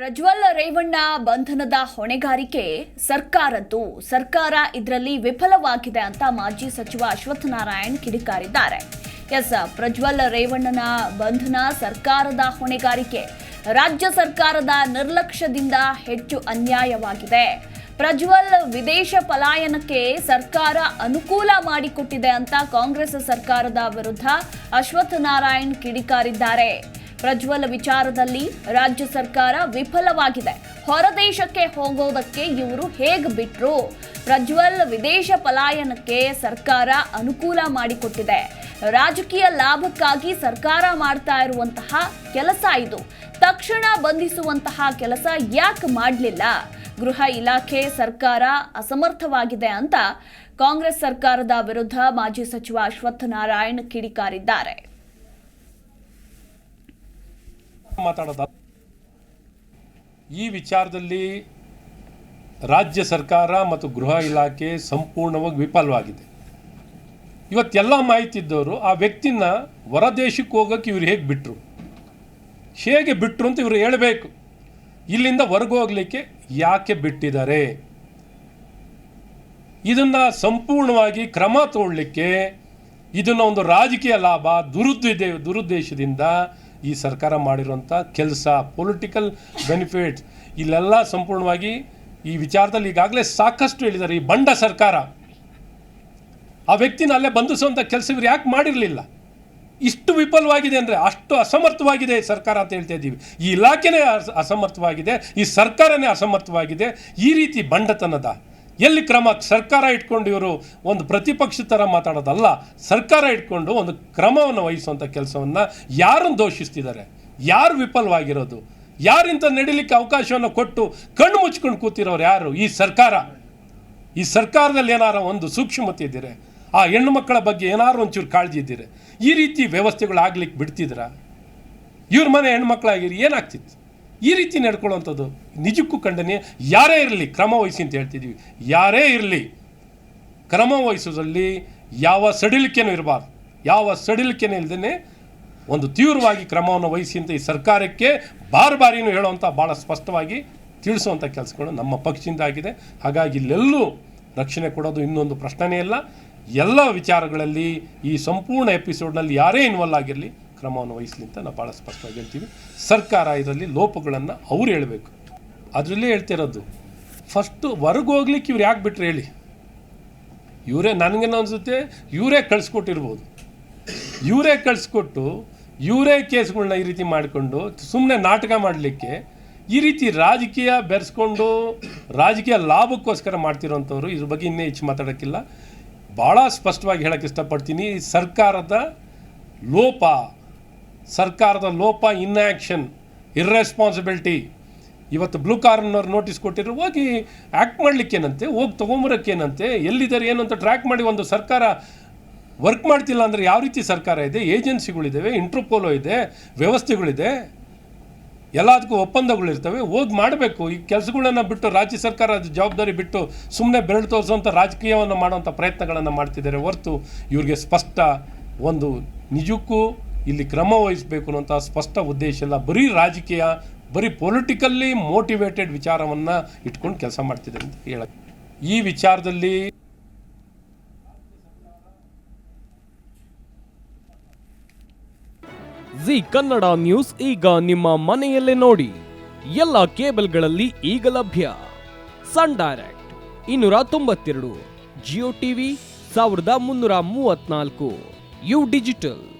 ಪ್ರಜ್ವಲ್ ರೇವಣ್ಣ ಬಂಧನದ ಹೊಣೆಗಾರಿಕೆ ಸರ್ಕಾರದ್ದು. ಸರ್ಕಾರ ಇದರಲ್ಲಿ ವಿಫಲವಾಗಿದೆ ಅಂತ ಮಾಜಿ ಸಚಿವ ಅಶ್ವಥ್ ನಾರಾಯಣ್ ಕಿಡಿಕಾರಿದ್ದಾರೆ. ಎಸ್, ಪ್ರಜ್ವಲ್ ರೇವಣ್ಣನ ಬಂಧನ ಸರ್ಕಾರದ ಹೊಣೆಗಾರಿಕೆ. ರಾಜ್ಯ ಸರ್ಕಾರದ ನಿರ್ಲಕ್ಷ್ಯದಿಂದ ಹೆಚ್ಚು ಅನ್ಯಾಯವಾಗಿದೆ. ಪ್ರಜ್ವಲ್ ವಿದೇಶ ಪಲಾಯನಕ್ಕೆ ಸರ್ಕಾರ ಅನುಕೂಲ ಮಾಡಿಕೊಟ್ಟಿದೆ ಅಂತ ಕಾಂಗ್ರೆಸ್ ಸರ್ಕಾರದ ವಿರುದ್ಧ ಅಶ್ವಥ್ ನಾರಾಯಣ್ ಕಿಡಿಕಾರಿದ್ದಾರೆ. ಪ್ರಜ್ವಲ್ ವಿಚಾರದಲ್ಲಿ ರಾಜ್ಯ ಸರ್ಕಾರ ವಿಫಲವಾಗಿದೆ. ಹೊರದೇಶಕ್ಕೆ ಹೋಗೋದಕ್ಕೆ ಇವರು ಹೇಗ್ ಬಿಟ್ರು? ಪ್ರಜ್ವಲ್ ವಿದೇಶ ಪಲಾಯನಕ್ಕೆ ಸರ್ಕಾರ ಅನುಕೂಲ ಮಾಡಿಕೊಟ್ಟಿದೆ. ರಾಜಕೀಯ ಲಾಭಕ್ಕಾಗಿ ಸರ್ಕಾರ ಮಾಡ್ತಾ ಇರುವಂತಹ ಕೆಲಸ ಇದು. ತಕ್ಷಣ ಬಂಧಿಸುವಂತಹ ಕೆಲಸ ಯಾಕೆ ಮಾಡಲಿಲ್ಲ? ಗೃಹ ಇಲಾಖೆ ಸರ್ಕಾರ ಅಸಮರ್ಥವಾಗಿದೆ ಅಂತ ಕಾಂಗ್ರೆಸ್ ಸರ್ಕಾರದ ವಿರುದ್ಧ ಮಾಜಿ ಸಚಿವ ಅಶ್ವತ್ಥ ನಾರಾಯಣ್ ಕಿಡಿಕಾರಿದ್ದಾರೆ. ಮಾತಾಡೋದ? ಈ ವಿಚಾರದಲ್ಲಿ ರಾಜ್ಯ ಸರ್ಕಾರ ಮತ್ತು ಗೃಹ ಇಲಾಖೆ ಸಂಪೂರ್ಣವಾಗಿ ವಿಫಲವಾಗಿದೆ. ಇವತ್ತೆಲ್ಲ ಮಾಹಿತಿ ಇದ್ದವರು ಆ ವ್ಯಕ್ತಿನ ಹೊರದೇಶಕ್ಕೆ ಹೋಗೋಕ್ಕೆ ಇವ್ರು ಹೇಗೆ ಬಿಟ್ಟರು ಹೇಗೆ ಬಿಟ್ಟರು ಅಂತ ಇವರು ಹೇಳಬೇಕು. ಇಲ್ಲಿಂದ ಹೊರಗೆ ಹೋಗ್ಲಿಕ್ಕೆ ಯಾಕೆ ಬಿಟ್ಟಿದ್ದಾರೆ? ಇದನ್ನು ಸಂಪೂರ್ಣವಾಗಿ ಕ್ರಮ ತಗೊಳ್ಳಿಕ್ಕೆ ಇದನ್ನು ಒಂದು ರಾಜಕೀಯ ಲಾಭ, ದುರುದ್ದೇಶ, ದುರುದ್ದೇಶದಿಂದ ಈ ಸರ್ಕಾರ ಮಾಡಿರುವಂಥ ಕೆಲಸ ಪೊಲಿಟಿಕಲ್ ಬೆನಿಫಿಟ್ಸ್ ಇಲ್ಲೆಲ್ಲ ಸಂಪೂರ್ಣವಾಗಿ ಈ ವಿಚಾರದಲ್ಲಿ ಈಗಾಗಲೇ ಸಾಕಷ್ಟು ಹೇಳಿದ್ದಾರೆ, ಈ ಬಂಡ ಸರ್ಕಾರ. ಆ ವ್ಯಕ್ತಿನ ಅಲ್ಲೇ ಬಂಧಿಸುವಂಥ ಕೆಲಸ ಇವ್ರು ಯಾಕೆ ಮಾಡಿರಲಿಲ್ಲ? ಇಷ್ಟು ವಿಫಲವಾಗಿದೆ ಅಂದರೆ, ಅಷ್ಟು ಅಸಮರ್ಥವಾಗಿದೆ ಸರ್ಕಾರ ಅಂತ ಹೇಳ್ತಾ ಇದ್ದೀವಿ. ಈ ಇಲಾಖೆನೇ ಅಸ- ಅಸಮರ್ಥವಾಗಿದೆ, ಈ ಸರ್ಕಾರನೇ ಅಸಮರ್ಥವಾಗಿದೆ, ಈ ರೀತಿ ಬಂಡತನದ ಎಲ್ಲಿ ಕ್ರಮ ಸರ್ಕಾರ ಇಟ್ಕೊಂಡು ಇವರು ಒಂದು ಪ್ರತಿಪಕ್ಷ ಥರ ಮಾತಾಡೋದಲ್ಲ, ಸರ್ಕಾರ ಇಟ್ಕೊಂಡು ಒಂದು ಕ್ರಮವನ್ನು ವಹಿಸುವಂಥ ಕೆಲಸವನ್ನು ಯಾರನ್ನು ದೋಷಿಸ್ತಿದ್ದಾರೆ? ಯಾರು ವಿಫಲವಾಗಿರೋದು? ಯಾರಿಂತ ನಡೀಲಿಕ್ಕೆ ಅವಕಾಶವನ್ನು ಕೊಟ್ಟು ಕಣ್ಣು ಮುಚ್ಕೊಂಡು ಕೂತಿರೋರು ಯಾರು? ಈ ಸರ್ಕಾರ. ಈ ಸರ್ಕಾರದಲ್ಲಿ ಏನಾರ ಒಂದು ಸೂಕ್ಷ್ಮತೆ ಇದ್ದೀರೆ? ಆ ಹೆಣ್ಣು ಮಕ್ಕಳ ಬಗ್ಗೆ ಏನಾದ್ರು ಒಂಚೂರು ಕಾಳಜಿ ಇದ್ದೀರಿ? ಈ ರೀತಿ ವ್ಯವಸ್ಥೆಗಳು ಆಗ್ಲಿಕ್ಕೆ ಬಿಡ್ತಿದ್ರ? ಇವ್ರ ಮನೆ ಹೆಣ್ಮಕ್ಳಾಗಿರಿ ಏನಾಗ್ತಿತ್ತು? ಈ ರೀತಿ ನಡ್ಕೊಳ್ಳುವಂಥದ್ದು ನಿಜಕ್ಕೂ ಖಂಡನೆ, ಯಾರೇ ಇರಲಿ ಕ್ರಮ ವಹಿಸಿ ಅಂತ ಹೇಳ್ತಿದ್ದೀವಿ ಯಾರೇ ಇರಲಿ ಕ್ರಮ ವಹಿಸೋದ್ರಲ್ಲಿ ಯಾವ ಸಡಿಲಿಕೆನೂ ಇರಬಾರ್ದು. ಯಾವ ಸಡಿಲಿಕೆನೂ ಇಲ್ಲದೇ ಒಂದು ತೀವ್ರವಾಗಿ ಕ್ರಮವನ್ನು ವಹಿಸಿ ಅಂತ ಈ ಸರ್ಕಾರಕ್ಕೆ ಬಾರ್ ಬಾರಿನೂ ಹೇಳುವಂಥ ಭಾಳ ಸ್ಪಷ್ಟವಾಗಿ ತಿಳಿಸುವಂಥ ಕೆಲಸಗಳು ನಮ್ಮ ಪಕ್ಷದಿಂದ ಆಗಿದೆ. ಹಾಗಾಗಿ ಇಲ್ಲೆಲ್ಲೂ ರಕ್ಷಣೆ ಕೊಡೋದು ಇನ್ನೊಂದು ಪ್ರಶ್ನೆನೇ ಇಲ್ಲ. ಎಲ್ಲ ವಿಚಾರಗಳಲ್ಲಿ ಈ ಸಂಪೂರ್ಣ ಎಪಿಸೋಡ್ನಲ್ಲಿ ಯಾರೇ ಇನ್ವಾಲ್ವ್ ಆಗಿರಲಿ ಕ್ರಮವನ್ನು ವಹಿಸಲಿ ಅಂತ ನಾವು ಭಾಳ ಸ್ಪಷ್ಟವಾಗಿ ಹೇಳ್ತೀವಿ. ಸರ್ಕಾರ ಇದರಲ್ಲಿ ಲೋಪಗಳನ್ನು ಅವ್ರು ಹೇಳಬೇಕು. ಅದರಲ್ಲೇ ಹೇಳ್ತಿರೋದು. ಫಸ್ಟು ಹೊರಗೆ ಹೋಗ್ಲಿಕ್ಕೆ ಇವ್ರು ಯಾಕೆ ಬಿಟ್ರು ಹೇಳಿ? ಇವರೇ ನನಗೇನು ಅನಿಸುತ್ತೆ? ಇವರೇ ಕಳಿಸ್ಕೊಟ್ಟಿರ್ಬೋದು. ಇವರೇ ಕಳಿಸ್ಕೊಟ್ಟು ಇವರೇ ಕೇಸ್ಗಳನ್ನ ಈ ರೀತಿ ಮಾಡಿಕೊಂಡು ಸುಮ್ಮನೆ ನಾಟಕ ಮಾಡಲಿಕ್ಕೆ ಈ ರೀತಿ ರಾಜಕೀಯ ಬೆರೆಸ್ಕೊಂಡು ರಾಜಕೀಯ ಲಾಭಕ್ಕೋಸ್ಕರ ಮಾಡ್ತಿರೋಂಥವ್ರು ಇದ್ರ ಬಗ್ಗೆ ಇನ್ನೇ ಹೆಚ್ಚು ಮಾತಾಡೋಕ್ಕಿಲ್ಲ. ಭಾಳ ಸ್ಪಷ್ಟವಾಗಿ ಹೇಳೋಕ್ಕೆ ಇಷ್ಟಪಡ್ತೀನಿ. ಸರ್ಕಾರದ ಲೋಪ ಸರ್ಕಾರದ ಲೋಪ ಇನ್ಆ್ಯಕ್ಷನ್ ಇರ್ರೆಸ್ಪಾನ್ಸಿಬಿಲಿಟಿ ಇವತ್ತು ಬ್ಲೂ ಕಾರ್ನವ್ರು ನೋಟಿಸ್ ಕೊಟ್ಟಿರೋ ಹೋಗಿ ಆ್ಯಕ್ಟ್ ಮಾಡಲಿಕ್ಕೇನಂತೆ, ಹೋಗಿ ತೊಗೊಂಬರೋಕ್ಕೇನಂತೆ, ಎಲ್ಲಿದ್ದಾರೆ ಏನು ಅಂತ ಟ್ರ್ಯಾಕ್ ಮಾಡಿ ಒಂದು ಸರ್ಕಾರ ವರ್ಕ್ ಮಾಡ್ತಿಲ್ಲ ಅಂದರೆ ಯಾವ ರೀತಿ ಸರ್ಕಾರ ಇದೆ ಏಜೆನ್ಸಿಗಳಿದ್ದಾವೆ ಇಂಟ್ರೋಪೋಲೋ ಇದೆ, ವ್ಯವಸ್ಥೆಗಳಿದೆ, ಎಲ್ಲದಕ್ಕೂ ಒಪ್ಪಂದಗಳಿರ್ತವೆ, ಹೋಗಿ ಮಾಡಬೇಕು. ಈ ಕೆಲಸಗಳನ್ನ ಬಿಟ್ಟು ರಾಜ್ಯ ಸರ್ಕಾರ ಜವಾಬ್ದಾರಿ ಬಿಟ್ಟು ಸುಮ್ಮನೆ ಬೆರಳು ತೋರಿಸುವಂಥ ರಾಜಕೀಯವನ್ನು ಮಾಡುವಂಥ ಪ್ರಯತ್ನಗಳನ್ನು ಮಾಡ್ತಿದ್ದಾರೆ ಹೊರತು ಇವರಿಗೆ ಸ್ಪಷ್ಟ ಒಂದು ನಿಜಕ್ಕೂ ಇಲ್ಲಿ ಕ್ರಮ ವಹಿಸಬೇಕು ಅನ್ನೋಂಥ ಸ್ಪಷ್ಟ ಉದ್ದೇಶ ಇಲ್ಲ. ಬರೀ ರಾಜಕೀಯ, ಬರೀ ಪೊಲಿಟಿಕಲ್ಲಿ ಮೋಟಿವೇಟೆಡ್ ವಿಚಾರವನ್ನು ಇಟ್ಕೊಂಡು ಕೆಲಸ ಮಾಡ್ತಿದೆ ಅಂತ ಹೇಳಕ್ಕೆ ಈ ವಿಚಾರದಲ್ಲಿ ಜಿ ಕನ್ನಡ ನ್ಯೂಸ್ ಈಗ ನಿಮ್ಮ ಮನೆಯಲ್ಲೇ ನೋಡಿ. ಎಲ್ಲ ಕೇಬಲ್ಗಳಲ್ಲಿ ಈಗ ಲಭ್ಯ. ಸನ್ ಡೈರೆಕ್ಟ್ ಇನ್ನೂರ ತೊಂಬತ್ತೆರಡು, ಜಿಯೋ ಟಿವಿ ಸಾವಿರದ ಮುನ್ನೂರ ಮೂವತ್ನಾಲ್ಕು, ಯು ಡಿಜಿಟಲ್.